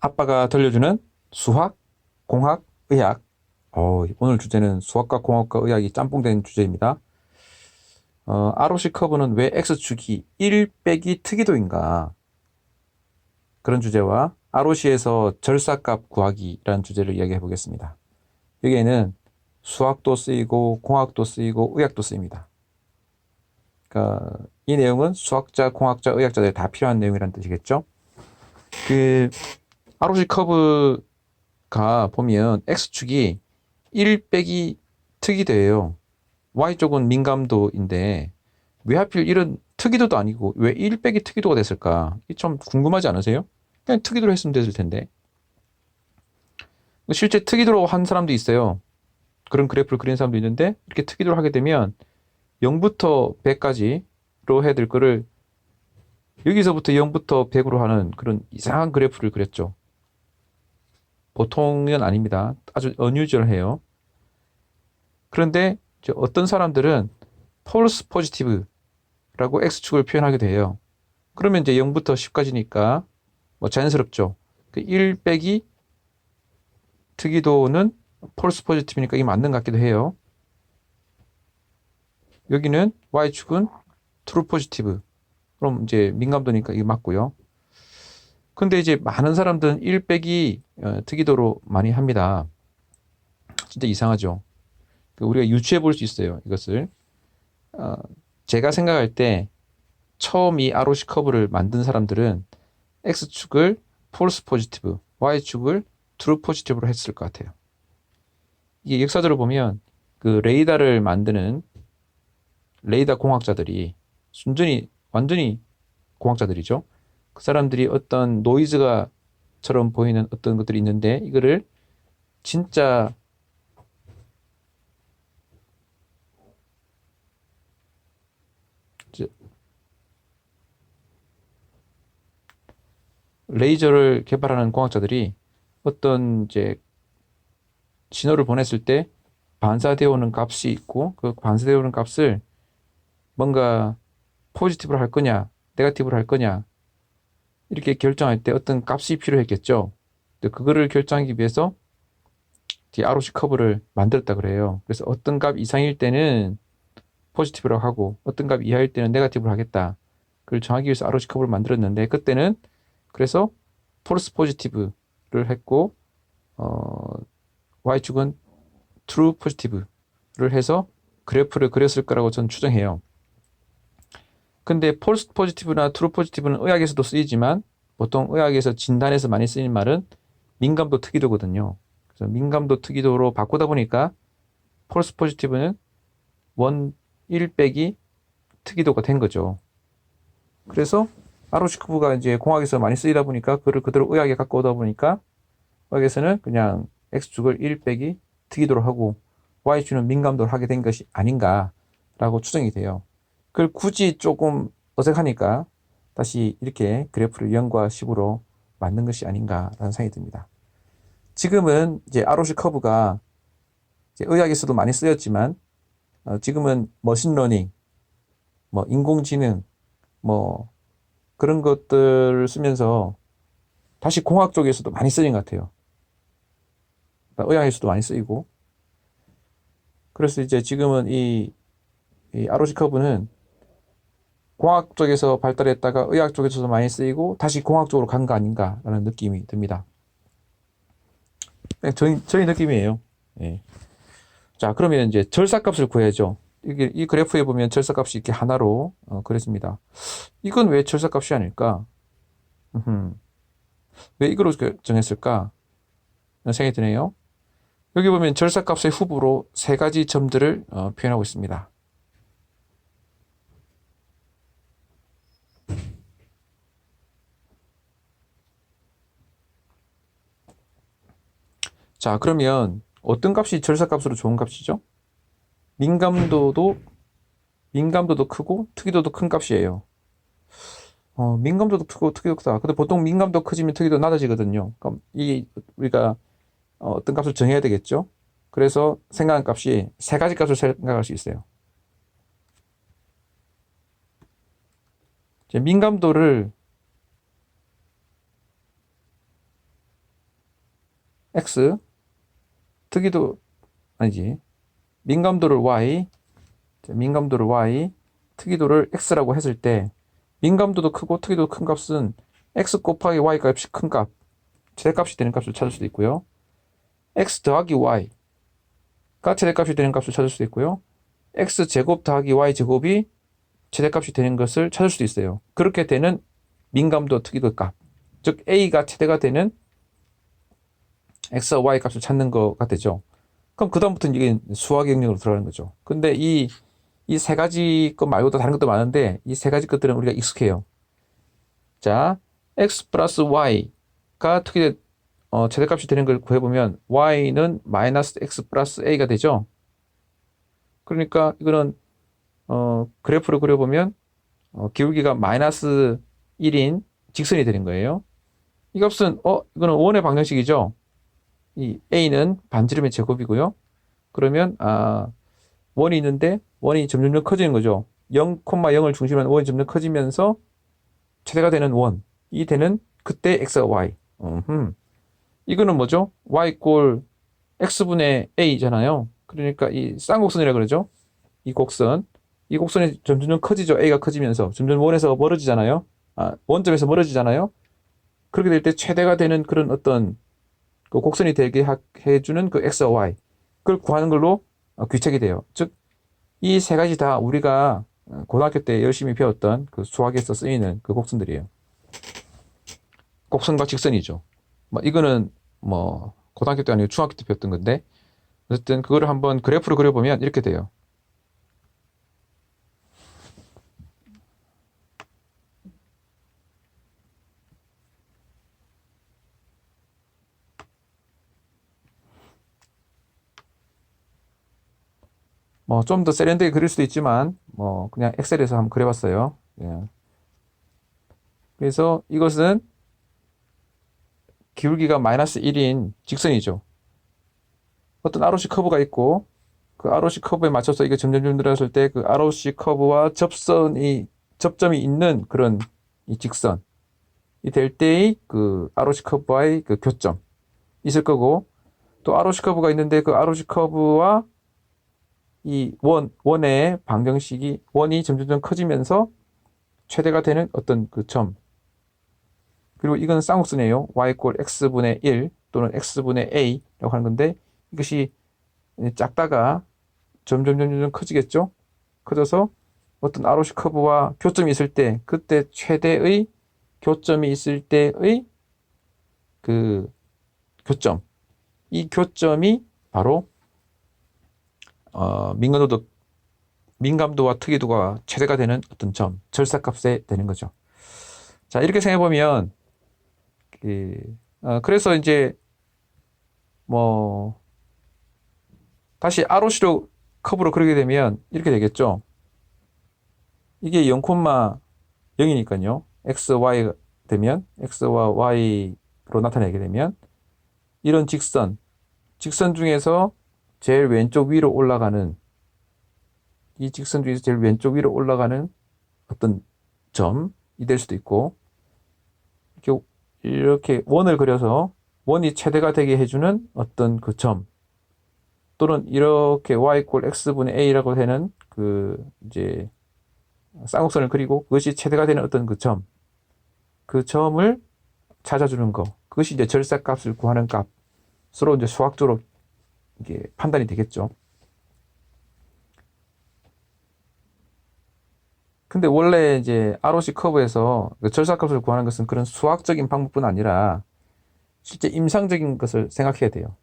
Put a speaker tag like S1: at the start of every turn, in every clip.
S1: 아빠가 들려주는 수학, 공학, 의학. 어, 오늘 주제는 수학과 공학과 의학이 짬뽕된 주제입니다. 어, ROC 커브는 왜 X축이 1 빼기 특이도인가? 그런 주제와 ROC에서 절사값 구하기라는 주제를 이야기해 보겠습니다. 여기에는 수학도 쓰이고 공학도 쓰이고 의학도 쓰입니다. 그러니까 이 내용은 수학자, 공학자, 의학자들이 다 필요한 내용이라는 뜻이겠죠? 그 ROC 커브가 보면 X축이 1 빼기 특이도예요. Y쪽은 민감도인데 왜 하필 이런 특이도도 아니고 왜 1 빼기 특이도가 됐을까? 이좀 궁금하지 않으세요? 그냥 특이도로 했으면 됐을 텐데. 실제 특이도로 한 사람도 있어요. 그런 그래프를 그린 사람도 있는데 이렇게 특이도로 하게 되면 0부터 100까지로 해야 될 거를 여기서부터 0부터 100으로 하는 그런 이상한 그래프를 그렸죠. 보통은 아닙니다. 아주 어뉴저해요. 그런데 어떤 사람들은 폴스 포지티브라고 x축을 표현하게 돼요. 그러면 이제 0부터 10까지니까 뭐 자연스럽죠. 그 1 빼기 특이도는 폴스 포지티브니까 이게 맞는 것 같기도 해요. 여기는 y축은 트루 포지티브. 그럼 이제 민감도니까 이게 맞고요. 근데 이제 많은 사람들은 1 빼기 어, 특이도로 많이 합니다. 진짜 이상하죠. 그 우리가 유추해 볼 수 있어요. 이것을. 어, 제가 생각할 때 처음 이 ROC 커브를 만든 사람들은 X축을 폴스 포지티브, Y축을 트루 포지티브로 했을 것 같아요. 이게 역사적으로 보면 그 레이더를 만드는 레이더 공학자들이 순전히 완전히 공학자들이죠. 그 사람들이 어떤 노이즈가처럼 보이는 어떤 것들이 있는데 이거를 진짜 레이저를 개발하는 공학자들이 어떤 이제 신호를 보냈을 때 반사되어 오는 값이 있고 그 반사되어 오는 값을 뭔가 포지티브로 할 거냐, 네가티브로 할 거냐 이렇게 결정할 때 어떤 값이 필요했겠죠. 그거를 결정하기 위해서 이 ROC 커브를 만들었다 그래요. 그래서 어떤 값 이상일 때는 포지티브라고 하고 어떤 값 이하일 때는 네가티브로 하겠다. 그걸 정하기 위해서 ROC 커브를 만들었는데 그때는 그래서 폴스 포지티브를 했고 어, y축은 true positive를 해서 그래프를 그렸을 거라고 저는 추정해요. 근데 폴스 포지티브나 트루 포지티브는 의학에서도 쓰이지만 보통 의학에서 진단에서 많이 쓰이는 말은 민감도 특이도거든요. 그래서 민감도 특이도로 바꾸다 보니까 폴스 포지티브는 원 1 빼기 특이도가 된 거죠. 그래서 아로시크브가 이제 공학에서 많이 쓰이다 보니까 그를 그대로 의학에 갖고 오다 보니까 의학에서는 그냥 X축을 1 빼기 특이도로 하고 Y축은 민감도를 하게 된 것이 아닌가라고 추정이 돼요. 그걸 굳이 조금 어색하니까 다시 이렇게 그래프를 0과 10으로 만든 것이 아닌가라는 생각이 듭니다. 지금은 이제 ROC 커브가 이제 의학에서도 많이 쓰였지만 어 지금은 머신러닝, 뭐 인공지능, 뭐 그런 것들을 쓰면서 다시 공학 쪽에서도 많이 쓰인 것 같아요. 그러니까 의학에서도 많이 쓰이고. 그래서 이제 지금은 이, 이 ROC 커브는 공학 쪽에서 발달했다가 의학 쪽에서도 많이 쓰이고 다시 공학 쪽으로 간 거 아닌가라는 느낌이 듭니다. 저희, 저희 느낌이에요. 예. 자, 그러면 이제 절사값을 구해야죠. 이게, 이 그래프에 보면 절사값이 이렇게 하나로 어, 그랬습니다. 이건 왜 절사값이 아닐까? 왜 이거로 정했을까? 생각이 드네요. 여기 보면 절사값의 후보로 세 가지 점들을 어, 표현하고 있습니다. 자, 그러면 어떤 값이 절사값으로 좋은 값이죠? 민감도도 민감도도 크고 특이도도 큰 값이에요. 어, 민감도도 크고 특이도 크다. 근데 보통 민감도 커지면 특이도 낮아지거든요. 그럼 이 우리가 어, 어떤 값을 정해야 되겠죠? 그래서 생각한 값이 세 가지 값을 생각할 수 있어요. 민감도를 x 특이도 아니지 민감도를 y 자, 민감도를 y 특이도를 x라고 했을 때 민감도도 크고 특이도도 큰 값은 x 곱하기 y 값이 큰 값, 최대값이 되는 값을 찾을 수도 있고요. x 더하기 y가 최대값이 되는 값을 찾을 수도 있고요. x 제곱 더하기 y 제곱이 최대값이 되는 것을 찾을 수도 있어요. 그렇게 되는 민감도 특이도 값, 즉 a가 최대가 되는 x와 y 값을 찾는 거가 되죠. 그럼 그다음부터는 이게 수학 영역으로 들어가는 거죠. 근데 이 이 세 가지 것 말고도 다른 것도 많은데 이 세 가지 것들은 우리가 익숙해요. 자, x 플러스 y가 특히 어, 최대값이 되는 걸 구해보면 y는 마이너스 x 플러스 a가 되죠. 그러니까 이거는 어, 그래프를 그려보면 어, 기울기가 마이너스 1인 직선이 되는 거예요. 이 값은 어 이거는 원의 방정식이죠. 이 a는 반지름의 제곱이고요. 그러면 아 원이 있는데 원이 점점점 커지는 거죠. 0,0을 중심으로 한 원이 점점 커지면서 최대가 되는 원이 되는 그때 x가 y. 음흠. 이거는 뭐죠? y 꼴 x분의 a잖아요. 그러니까 이 쌍곡선이라 그러죠. 이 곡선. 이 곡선이 점점 커지죠. a가 커지면서 점점 원에서 멀어지잖아요. 아, 원점에서 멀어지잖아요. 그렇게 될 때 최대가 되는 그런 어떤 그 곡선이 되게 하- 해주는 그 x와 y 그걸 구하는 걸로 어, 귀책이 돼요. 즉 이 세 가지 다 우리가 어, 고등학교 때 열심히 배웠던 그 수학에서 쓰이는 그 곡선들이에요. 곡선과 직선이죠. 뭐 이거는 뭐 고등학교 때 아니고 중학교 때 배웠던 건데 어쨌든 그거를 한번 그래프로 그려보면 이렇게 돼요. 뭐 좀 더 세련되게 그릴 수도 있지만 뭐 그냥 엑셀에서 한번 그려봤어요. 예. 그래서 이것은 기울기가 마이너스 1인 직선이죠. 어떤 ROC 커브가 있고 그 ROC 커브에 맞춰서 이게 점점점 늘어났을 때그 ROC 커브와 접선이 접점이 있는 그런 이 직선이 될 때의 그 ROC 커브와의 그 교점 있을 거고 또 ROC 커브가 있는데 그 ROC 커브와 이 원, 원의 방정식이, 원이 점점점 커지면서 최대가 되는 어떤 그 점. 그리고 이건 쌍곡선이에요. y 꼴 x분의 1 또는 x분의 a라고 하는 건데 이것이 작다가 점점 점점 커지겠죠? 커져서 어떤 ROC 커브와 교점이 있을 때 그때 최대의 교점이 있을 때의 그 교점. 이 교점이 바로 어, 민감도도 민감도와 특이도가 최대가 되는 어떤 점, 절삭값에 되는 거죠. 자, 이렇게 생각해 보면 그, 어, 그래서 이제 뭐 다시 ROC로 커브로 그리게 되면 이렇게 되겠죠. 이게 0,0이니까요. x, y 되면 x와 y로 나타내게 되면 이런 직선, 직선 중에서 제일 왼쪽 위로 올라가는 이 직선 중에서 제일 왼쪽 위로 올라가는 어떤 점이 될 수도 있고 이렇게 이렇게 원을 그려서 원이 최대가 되게 해주는 어떤 그 점. 또는 이렇게 y 꼴 x분의 a라고 되는 그 이제 쌍곡선을 그리고 그것이 최대가 되는 어떤 그 점, 그 점을 찾아주는 거. 그것이 이제 절삭값을 구하는 값으로 이제 수학적으로 이게 판단이 되겠죠. 근데 원래 이제 ROC 커브에서 그 절삭값을 구하는 것은 그런 수학적인 방법뿐 아니라 실제 임상적인 것을 생각해야 돼요.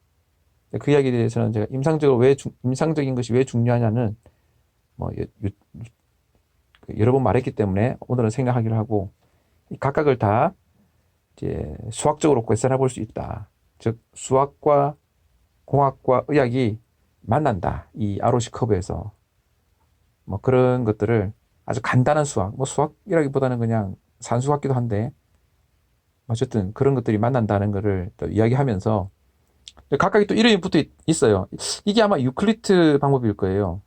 S1: 그 이야기에 대해서는 제가 임상적으로 왜 중- 임상적인 것이 왜 중요하냐는 뭐그 여러 번 말했기 때문에 오늘은 생각하기로 하고 이 각각을 다 이제 수학적으로 계산해 볼 수 있다. 즉 수학과 공학과 의학이 만난다. 이 ROC 커브에서. 뭐 그런 것들을 아주 간단한 수학, 뭐 수학이라기보다는 그냥 산수 같기도 한데, 어쨌든 그런 것들이 만난다는 것을 또 이야기하면서, 각각이 또 이름이 붙어 있- 있어요. 이게 아마 유클리드 방법일 거예요.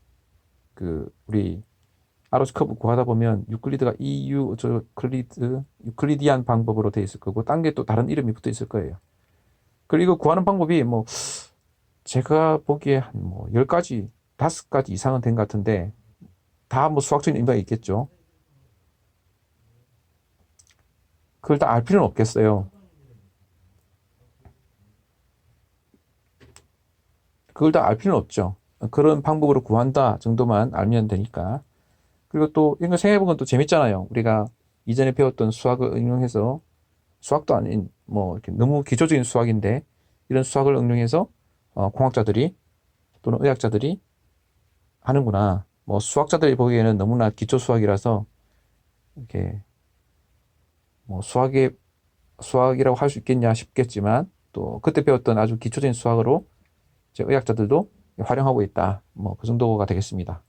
S1: 그, 우리, ROC 커브 구하다 보면 유클리드가 EU, 저, 클리드, 유클리디안 방법으로 돼 있을 거고, 딴 게 또 다른 이름이 붙어 있을 거예요. 그리고 구하는 방법이 뭐 제가 보기에 한 뭐 10가지, 5가지 이상은 된 것 같은데 다 뭐 수학적인 의미가 있겠죠. 그걸 다 알 필요는 없겠어요. 그걸 다 알 필요는 없죠. 그런 방법으로 구한다 정도만 알면 되니까. 그리고 또 이런 거 생각해보면 또 재밌잖아요. 우리가 이전에 배웠던 수학을 응용해서 수학도 아닌 뭐 이렇게 너무 기초적인 수학인데 이런 수학을 응용해서 어, 공학자들이 또는 의학자들이 하는구나. 뭐 수학자들이 보기에는 너무나 기초 수학이라서 이렇게 뭐 수학의 수학이라고 할 수 있겠냐 싶겠지만 또 그때 배웠던 아주 기초적인 수학으로 이제 의학자들도 활용하고 있다. 뭐 그 정도가 되겠습니다.